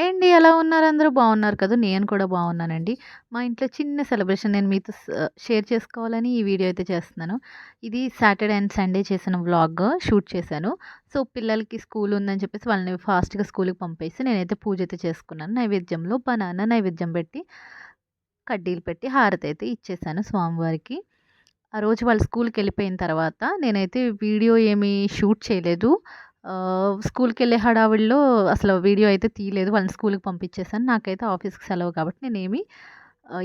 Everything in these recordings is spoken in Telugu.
అండ్ ఎలా ఉన్నారు అందరూ? బాగున్నారు కదా! నేను కూడా బాగున్నానండి. మా ఇంట్లో చిన్న సెలబ్రేషన్ నేను మీతో షేర్ చేసుకోవాలని ఈ వీడియో అయితే చేస్తున్నాను. ఇది సాటర్‌డే అండ్ సండే చేసిన వ్లాగ్ షూట్ చేశాను. సో, పిల్లలకి స్కూల్ ఉందని చెప్పేసి వాళ్ళని ఫాస్ట్‌గా స్కూల్‌కి పంపేసి నేనైతే పూజ అయితే చేసుకున్నాను. నైవేద్యంలో బనానా నైవేద్యం పెట్టి, కడ్డీలు పెట్టి హారతి అయితే ఇచ్చేసాను స్వామివారికి. ఆ రోజు వాళ్ళు స్కూల్‌కెళ్ళిపోయిన తర్వాత నేనైతే వీడియో ఏమీ షూట్ చేయలేదు. స్కూల్కి వెళ్ళే హడావిడిలో అసలు వీడియో అయితే తీయలేదు. వాళ్ళని స్కూల్‌కి పంపించేసాను. నాకైతే ఆఫీస్‌కి సెలవు కాబట్టి నేనేమి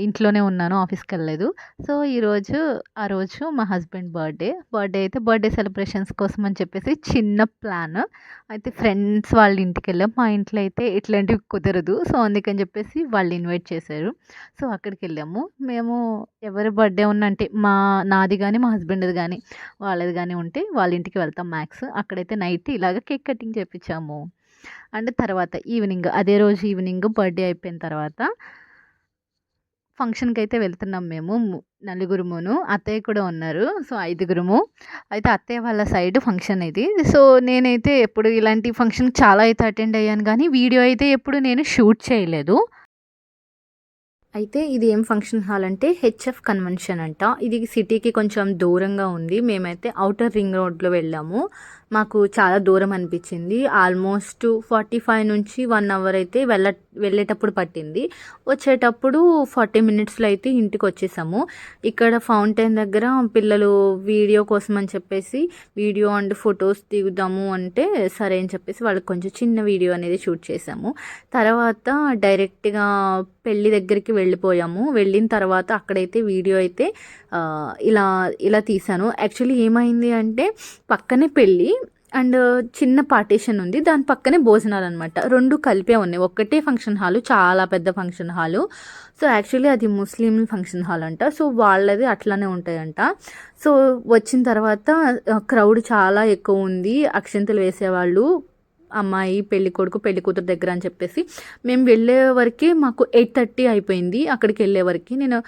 ఇంట్లోనే ఉన్నాను. ఆఫీస్‌కెళ్ళలేదు. సో, ఈరోజు ఆ రోజు మా హస్బెండ్ బర్త్‌డే. బర్త్‌డే అయితే బర్త్‌డే సెలబ్రేషన్స్ కోసం అని చెప్పేసి చిన్న ప్లాన్. అయితే ఫ్రెండ్స్ వాళ్ళ ఇంటికెళ్ళాం. మా ఇంట్లో అయితే ఇట్లాంటివి కుదరదు. సో, అందుకని చెప్పేసి వాళ్ళు ఇన్వైట్ చేశారు. సో, అక్కడికెళ్ళాము. మేము ఎవరి బర్త్‌డే ఉన్న అంటే మా నాది కానీ మా హస్బెండ్‌ది కానీ వాళ్ళది కానీ ఉంటే వాళ్ళ ఇంటికి వెళ్తాం మ్యాక్స్. అక్కడైతే నైట్ ఇలాగ కేక్ కటింగ్ చేపించాము అండ్ తర్వాత ఈవినింగ్ అదే రోజు ఈవినింగ్ బర్త్‌డే అయిపోయిన తర్వాత ఫంక్షన్కి అయితే వెళ్తున్నాం మేము. నలుగురుమును. అత్తయ్య కూడా ఉన్నారు. సో, ఐదుగురుము. అయితే అత్తయ్య వాళ్ళ సైడ్ ఫంక్షన్ ఇది. సో, నేనైతే ఎప్పుడు ఇలాంటి ఫంక్షన్‌కి చాలా అయితే అటెండ్ అయ్యాను కానీ వీడియో అయితే ఎప్పుడు నేను షూట్ చేయలేదు. అయితే ఇది ఏం ఫంక్షన్ హాల్ అంటే హెచ్ఎఫ్ కన్వెన్షన్ అంట. ఇది సిటీకి కొంచెం దూరంగా ఉంది. మేమైతే ఔటర్ రింగ్ రోడ్‌లో వెళ్ళాము. మాకు చాలా దూరం అనిపించింది. ఆల్మోస్ట్ 45 నుంచి వన్ అవర్ అయితే వెళ్ళ వెళ్ళేటప్పుడు పట్టింది. వచ్చేటప్పుడు 40 మినిట్స్‌లో అయితే ఇంటికి వచ్చేసాము ఇక్కడ ఫౌంటైన్ దగ్గర పిల్లలు వీడియో కోసం అని చెప్పేసి వీడియో అండ్ ఫొటోస్ దిగుదాము అంటే, సరే అని చెప్పేసి వాళ్ళకి కొంచెం చిన్న వీడియో అనేది షూట్ చేసాము తర్వాత డైరెక్ట్‌గా పెళ్ళి దగ్గరికి వెళ్ళిపోయాము. వెళ్ళిన తర్వాత అక్కడైతే వీడియో అయితే ఇలా ఇలా తీశాను. యాక్చువల్లీ ఏమైంది అంటే పక్కనే పెళ్ళి అండ్ చిన్న పార్టీషన్ ఉంది. దాని పక్కనే భోజనాలు అనమాట రెండు కలిపే ఉన్నాయి. ఒక్కటే ఫంక్షన్ హాలు. చాలా పెద్ద ఫంక్షన్ హాలు. సో, యాక్చువల్లీ అది ముస్లిం ఫంక్షన్ హాల్ అంట. సో, వాళ్ళది అట్లానే ఉంటాయంట. సో, వచ్చిన తర్వాత క్రౌడ్ చాలా ఎక్కువ ఉంది. అక్షంతలు వేసేవాళ్ళు. అమ్మాయి, పెళ్ళికొడుకు, పెళ్ళికూతురు దగ్గర అని చెప్పేసి మేము వెళ్ళే వరకే మాకు 8:30 అయిపోయింది. అక్కడికి వెళ్ళే వరకు నేను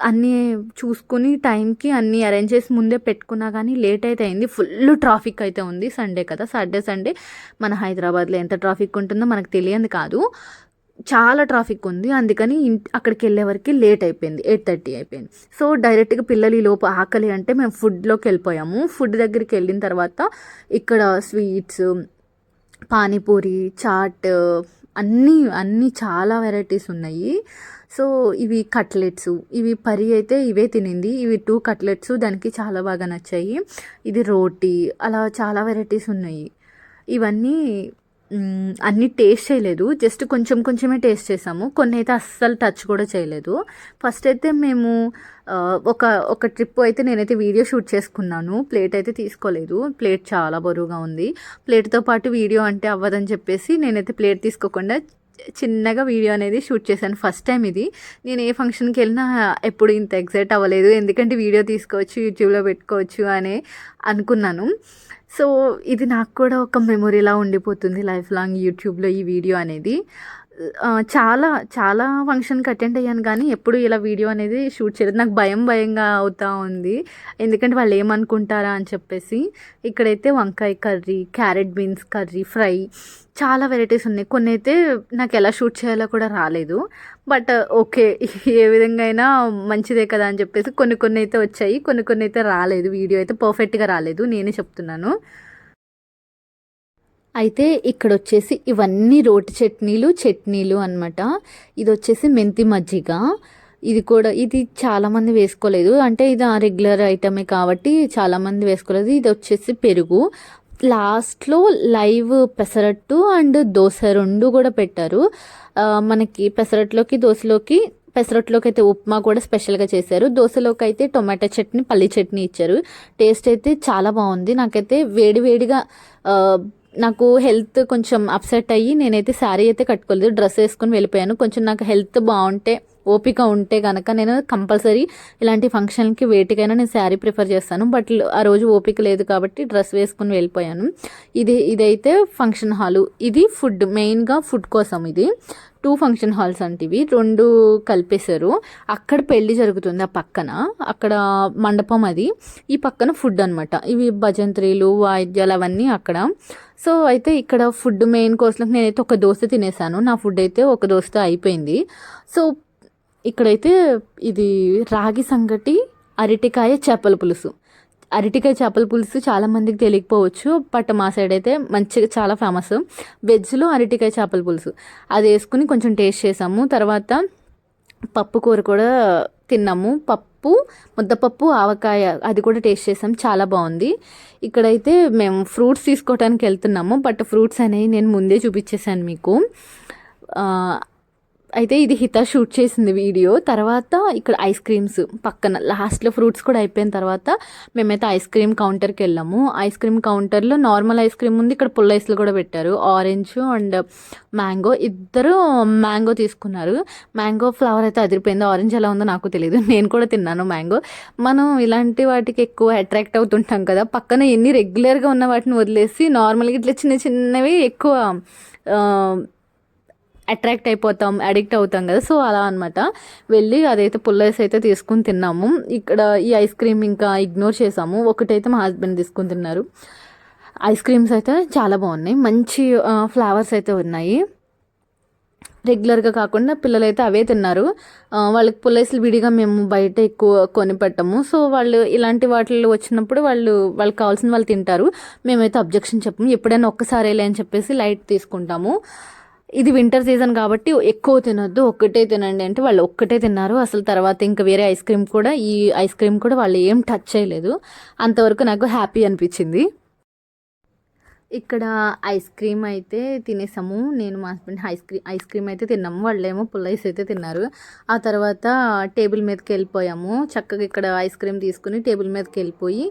అన్నీ చూసుకొని టైంకి అన్నీ అరేంజ్ చేసి ముందే పెట్టుకున్నా కానీ లేట్ అయితే అయింది. ఫుల్ ట్రాఫిక్ అయితే ఉంది. సండే కదా! సాటర్డే, సండే మన హైదరాబాద్‌లో ఎంత ట్రాఫిక్ ఉంటుందో మనకు తెలియంది కాదు. చాలా ట్రాఫిక్ ఉంది. అందుకని అక్కడికి వెళ్ళే వరకు లేట్ అయిపోయింది. 8:30 అయిపోయింది. సో, డైరెక్ట్‌గా పిల్లలు లోపు ఆకలి అంటే మేము ఫుడ్లోకి వెళ్ళిపోయాము ఫుడ్ దగ్గరికి వెళ్ళిన తర్వాత ఇక్కడ స్వీట్స్, పానీపూరి, చాట్ అన్నీ, అన్నీ చాలా వెరైటీస్ ఉన్నాయి. సో, ఇవి కట్లెట్స్ ఇవి పరి అయితే ఇవే తినింది. ఇవి టూ కట్లెట్స్ దానికి చాలా బాగా నచ్చాయి. ఇది రోటీ అలా చాలా వెరైటీస్ ఉన్నాయి. ఇవన్నీ అన్నీ టేస్ట్ చేయలేదు. జస్ట్ కొంచెం కొంచెమే టేస్ట్ చేసాము. కొన్ని అయితే అస్సలు టచ్ కూడా చేయలేదు. ఫస్ట్ అయితే మేము ఒక ఒక ట్రిప్ అయితే నేనైతే వీడియో షూట్ చేసుకున్నాను. ప్లేట్ అయితే తీసుకోలేదు. ప్లేట్ చాలా బరువుగా ఉంది. ప్లేట్‌తో పాటు వీడియో అంటే అవ్వదని చెప్పేసి నేనైతే ప్లేట్ తీసుకోకుండా చిన్నగా వీడియో అనేది షూట్ చేశాను. ఫస్ట్ టైం ఇది. నేను ఏ ఫంక్షన్కి వెళ్ళినా ఎప్పుడు ఇంత ఎగ్జైట్ అవ్వలేదు. ఎందుకంటే వీడియో తీసుకోవచ్చు, యూట్యూబ్‌లో పెట్టుకోవచ్చు అని అనుకున్నాను. సో, ఇది నాకు కూడా ఒక మెమొరీలా ఉండిపోతుంది లైఫ్ లాంగ్ యూట్యూబ్‌లో ఈ వీడియో అనేది. చాలా చాలా ఫంక్షన్‌కి అటెండ్ అయ్యాను కానీ ఎప్పుడు ఇలా వీడియో అనేది షూట్ చేయలేదు. నాకు భయం భయంగా అవుతూ ఉంది. ఎందుకంటే వాళ్ళు ఏమనుకుంటారా అని చెప్పేసి. ఇక్కడైతే వంకాయ curry, carrot beans curry, fry చాలా వెరైటీస్ ఉన్నాయి. కొన్ని అయితే నాకు ఎలా షూట్ చేయాలో కూడా రాలేదు. But okay. ఏ విధంగా అయినా మంచిదే కదా! అని చెప్పేసి కొన్ని కొన్ని అయితే వచ్చాయి. కొన్ని కొన్ని అయితే రాలేదు. వీడియో అయితే పర్ఫెక్ట్‌గా రాలేదు. నేనే చెప్తున్నాను. అయితే ఇక్కడ వచ్చేసి ఇవన్నీ రోటి చట్నీలు, చట్నీలు అనమాట. ఇదొచ్చేసి మెంతి మజ్జిగ. ఇది కూడా ఇది చాలామంది వేసుకోలేదు. అంటే ఇది ఆ రెగ్యులర్ ఐటమే కాబట్టి చాలామంది వేసుకోలేదు. ఇది వచ్చేసి పెరుగు. లాస్ట్‌లో లైవ్ పెసరట్టు అండ్ దోస రెండు కూడా పెట్టారు. మనకి పెసరట్లోకి, దోశలోకి పెసరట్లోకి అయితే ఉప్మా కూడా స్పెషల్‌గా చేశారు. దోశలోకి అయితే టొమాటో చట్నీ, పల్లి చట్నీ ఇచ్చారు. టేస్ట్ అయితే చాలా బాగుంది. నాకైతే వేడి వేడిగా నాకు హెల్త్ కొంచెం అప్సెట్ అయ్యి నేనైతే శారీ అయితే కట్టుకోలేదు. డ్రెస్ వేసుకొని వెళ్ళిపోయాను. కొంచెం నాకు హెల్త్ బాగుంటే ఓపిక ఉంటే కనుక నేను కంపల్సరీ ఇలాంటి ఫంక్షన్కి వేటికైనా నేను శారీ ప్రిఫర్ చేస్తాను బట్ ఆ రోజు ఓపిక లేదు కాబట్టి డ్రెస్ వేసుకుని వెళ్ళిపోయాను ఇది ఇదైతే ఫంక్షన్ హాలు ఇది ఫుడ్ మెయిన్గా ఫుడ్ కోసం ఇది టూ ఫంక్షన్ హాల్స్ అంటివి రెండు కలిపేశారు. అక్కడ పెళ్ళి జరుగుతుంది ఆ పక్కన. అక్కడ మండపం అది. ఈ పక్కన ఫుడ్ అనమాట ఇవి భజంత్రీలు వాయిద్యాలు అవన్నీ అక్కడ. సో అయితే ఇక్కడ ఫుడ్ మెయిన్ కోర్స్లో నేనైతే ఒక దోశ తినేసాను. నా ఫుడ్ అయితే ఒక దోశ అయిపోయింది. సో ఇక్కడైతే ఇది రాగి సంగటి అరటికాయ చేపల పులుసు. అరటికాయ చేపల పులుసు చాలామందికి తెలియకపోవచ్చు బట్ మా సైడ్ అయితే మంచిగా చాలా ఫేమస్ వెజ్లో అరటికాయ చేపల పులుసు. అది వేసుకుని కొంచెం టేస్ట్ చేసాము. తర్వాత పప్పు కూర కూడా తిన్నాము. పప్పు ముద్దపప్పు ఆవకాయ అది కూడా టేస్ట్ చేసాం. చాలా బాగుంది. ఇక్కడైతే మేము ఫ్రూట్స్ తీసుకోవడానికి వెళ్తున్నాము బట్ ఫ్రూట్స్ అనేవి నేను ముందే చూపించేసాను మీకు. అయితే ఇది హిత షూట్ చేసింది వీడియో. తర్వాత ఇక్కడ ఐస్ క్రీమ్స్ పక్కన లాస్ట్లో ఫ్రూట్స్ కూడా అయిపోయిన తర్వాత మేమైతే ఐస్ క్రీమ్ కౌంటర్కి వెళ్ళాము. ఐస్ క్రీమ్ కౌంటర్లో నార్మల్ ఐస్ క్రీమ్ ఉంది. ఇక్కడ పుల్ల ఐస్లు కూడా పెట్టారు. Orange and mango. ఇద్దరు మ్యాంగో తీసుకున్నారు. మ్యాంగో ఫ్లవర్ అయితే అదిరిపోయింది. ఆరెంజ్ ఎలా ఉందో నాకు తెలియదు నేను కూడా తిన్నాను మ్యాంగో. మనం ఇలాంటి వాటికి ఎక్కువ అట్రాక్ట్ అవుతుంటాం కదా. పక్కన ఎన్ని రెగ్యులర్గా ఉన్న వాటిని వదిలేసి నార్మల్గా ఇట్లా చిన్న చిన్నవి ఎక్కువ అట్రాక్ట్ అయిపోతాం అడిక్ట్ అవుతాం కదా. సో అలా అనమాట వెళ్ళి అదైతే పుల్లైస్ అయితే తీసుకుని తిన్నాము. ఇక్కడ ఈ ఐస్ క్రీమ్ ఇంకా ఇగ్నోర్ చేసాము. ఒకటైతే మా హస్బెండ్ తీసుకుని తిన్నారు. ఐస్ క్రీమ్స్ అయితే చాలా బాగున్నాయి. మంచి ఫ్లేవర్స్ అయితే ఉన్నాయి. రెగ్యులర్గా కాకుండా పిల్లలు అయితే అవే తిన్నారు. వాళ్ళకి పుల్లైస్లు విడిగా మేము బయట ఎక్కువ కొని పెట్టము. సో వాళ్ళు ఇలాంటి వాటిల్లో వచ్చినప్పుడు వాళ్ళు వాళ్ళకి కావాల్సిన వాళ్ళు తింటారు. మేమైతే అబ్జెక్షన్ చెప్పము. ఎప్పుడైనా ఒక్కసారి అని చెప్పేసి లైట్ తీసుకుంటాము. ఇది వింటర్ సీజన్ కాబట్టి ఎక్కువ తినొద్దు ఒక్కటే తినండి అంటే వాళ్ళు ఒక్కటే తిన్నారు. అసలు తర్వాత ఇంకా వేరే ఐస్ క్రీమ్ కూడా ఈ ఐస్ క్రీమ్ కూడా వాళ్ళు ఏం టచ్ చేయలేదు. అంతవరకు నాకు హ్యాపీ అనిపించింది. ఇక్కడ ఐస్ క్రీమ్ అయితే తినేసాము. నేను మా husband ice cream ice cream అయితే తిన్నాము. వాళ్ళేమో ఏమో ఐస్ అయితే తిన్నారు. ఆ తర్వాత టేబుల్ మీదకి వెళ్ళిపోయాము. చక్కగా ఇక్కడ ఐస్ క్రీమ్ తీసుకుని టేబుల్ మీదకి వెళ్ళిపోయి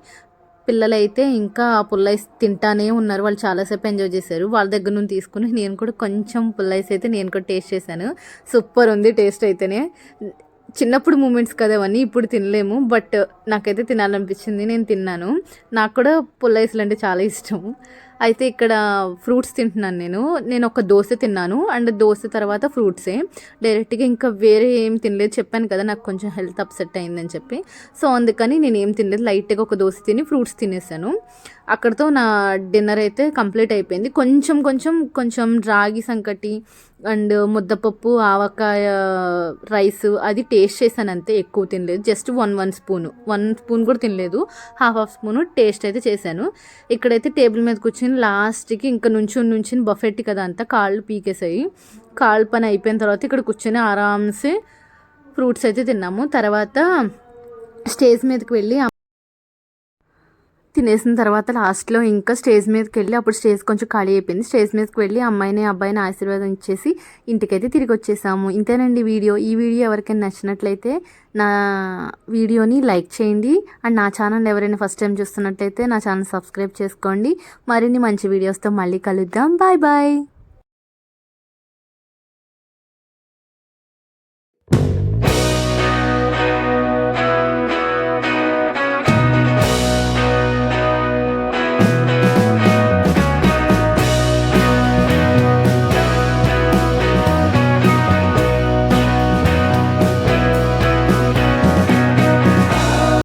పిల్లలైతే ఇంకా ఆ ఐస్ తింటానే ఉన్నారు. వాళ్ళు చాలాసేపు ఎంజాయ్ చేశారు. వాళ్ళ దగ్గర నుండి తీసుకుని నేను కూడా కొంచెం పుల్లైస్ అయితే నేను కూడా టేస్ట్ చేశాను. సూపర్ ఉంది టేస్ట్ అయితేనే. చిన్నప్పుడు మూమెంట్స్ కదా అవన్నీ ఇప్పుడు తినలేము. బట్ నాకైతే తినాలనిపించింది. నేను తిన్నాను. నాకు కూడా పుల్లైస్లు అంటే చాలా ఇష్టం అయితే ఇక్కడ ఫ్రూట్స్ తింటున్నాను నేను. నేను ఒక దోశ తిన్నాను. అండ్ దోశ తర్వాత ఫ్రూట్సే. డైరెక్ట్గా ఇంకా వేరే ఏం తినలేదు. చెప్పాను కదా నాకు కొంచెం హెల్త్ అప్సెట్ అయిందని చెప్పి. సో అందుకని నేను ఏం తినలేదు. లైట్గా ఒక దోశ తిని ఫ్రూట్స్ తినేసాను. అక్కడతో నా డిన్నర్ అయితే కంప్లీట్ అయిపోయింది. కొంచెం కొంచెం కొంచెం రాగి సంకటి అండ్ ముద్దపప్పు ఆవకాయ రైస్ అది టేస్ట్ చేశాను అంతే ఎక్కువ తినలేదు. Just one one spoon. One spoon కూడా తినలేదు. హాఫ్ హాఫ్ స్పూన్ టేస్ట్ అయితే చేశాను. ఇక్కడైతే టేబుల్ మీద కూర్చొని లాస్ట్కి ఇంకా నుంచుని నుంచుని బఫెట్ కదా అంతా కాళ్ళు పీకేసాయి. కాళ్ళు పని అయిపోయిన తర్వాత ఇక్కడ కూర్చొని ఆరామ్సే ఫ్రూట్స్ అయితే తిన్నాము. తర్వాత స్టేజ్ మీదకి వెళ్ళి తినేసిన తర్వాత లాస్ట్లో ఇంకా స్టేజ్ మీదకి వెళ్ళి అప్పుడు స్టేజ్ కొంచెం ఖాళీ అయిపోయింది. స్టేజ్ మీదకి వెళ్ళి అమ్మాయిని అబ్బాయిని ఆశీర్వాదం ఇచ్చేసి ఇంటికైతే తిరిగి వచ్చేసాము. ఇంతేనండి వీడియో. ఈ వీడియో ఎవరికైనా నచ్చినట్లయితే నా వీడియోని లైక్ చేయండి. అండ్ నా ఛానల్ ఎవరైనా ఫస్ట్ టైం చూస్తున్నట్లయితే నా ఛానల్ సబ్స్క్రైబ్ చేసుకోండి. మరిన్ని మంచి వీడియోస్తో మళ్ళీ కలుద్దాం. Bye bye.